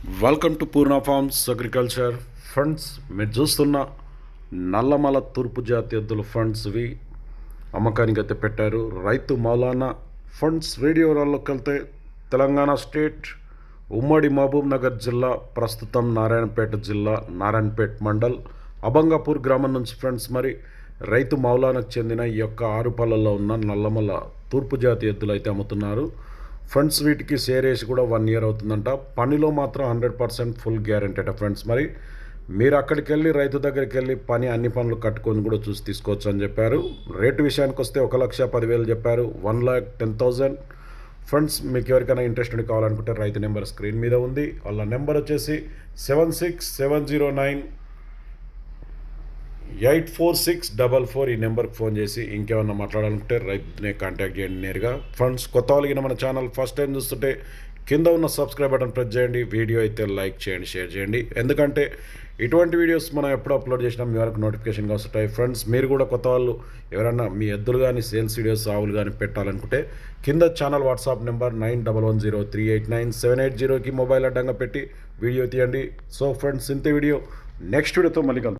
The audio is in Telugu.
Welcome to Poorna farms agriculture funds మీరు చూస్తున్న నల్లమల తూర్పు జాతి ఎద్దుల ఫండ్స్వి అమ్మకానికి అయితే పెట్టారు. రైతు మౌలానా ఫండ్స్ వీడియోలోకి వెళ్తే తెలంగాణ స్టేట్ ఉమ్మడి మహబూబ్ నగర్ జిల్లా ప్రస్తుతం నారాయణపేట జిల్లా నారాయణపేట మండల్ అబంగాపూర్ గ్రామం నుంచి ఫ్రెండ్స్ మరి రైతు మౌలానకు చెందిన ఈ యొక్క ఆరు పళ్ళల్లో ఉన్న నల్లమల తూర్పు జాతి ఎద్దులు అయితే అమ్ముతున్నారు. ఫ్రెండ్స్ వీటికి షేర్ వేసి కూడా వన్ ఇయర్ అవుతుందంట. పనిలో మాత్రం హండ్రెడ్ పర్సెంట్ ఫుల్ గ్యారంటీ అట ఫ్రెండ్స్. మరి మీరు అక్కడికి వెళ్ళి రైతు దగ్గరికి వెళ్ళి పని అన్ని పనులు కట్టుకొని కూడా చూసి తీసుకోవచ్చు అని చెప్పారు. రేటు విషయానికి వస్తే ఒక లక్ష పదివేలు చెప్పారు. One lakh ten thousand friends మీకు ఎవరికైనా ఇంట్రెస్ట్ కావాలనుకుంటే రైతు నెంబర్ స్క్రీన్ మీద ఉంది. వాళ్ళ నెంబర్ వచ్చేసి seven six seven zero nine eight four six double four ఈ నెంబర్కి ఫోన్ చేసి ఇంకేమన్నా మాట్లాడాలనుకుంటే రైతునే కాంటాక్ట్ చేయండి నేరుగా. ఫ్రెండ్స్ కొత్త వాళ్ళకి మన ఛానల్ ఫస్ట్ టైం చూస్తుంటే కింద ఉన్న సబ్స్క్రైబ్ బటన్ ప్రెస్ చేయండి వీడియో అయితే లైక్ చేయండి షేర్ చేయండి. ఎందుకంటే ఇటువంటి వీడియోస్ మనం ఎప్పుడు అప్లోడ్ చేసినా మీ వరకు నోటిఫికేషన్గా వస్తుంటాయి ఫ్రెండ్స్ మీరు కూడా కొత్త వాళ్ళు ఎవరైనా మీ ఎద్దులు కానీ సేల్స్ వీడియోస్ ఆవులు కానీ పెట్టాలనుకుంటే కింద channel WhatsApp number nine double one zero three eight nine seven eight జీరోకి మొబైల్ అడ్డంగా పెట్టి వీడియో తీయండి. సో ఫ్రెండ్స్ ఇంత వీడియో. నెక్స్ట్ వీడియోతో మళ్ళీ కలుద్దాం.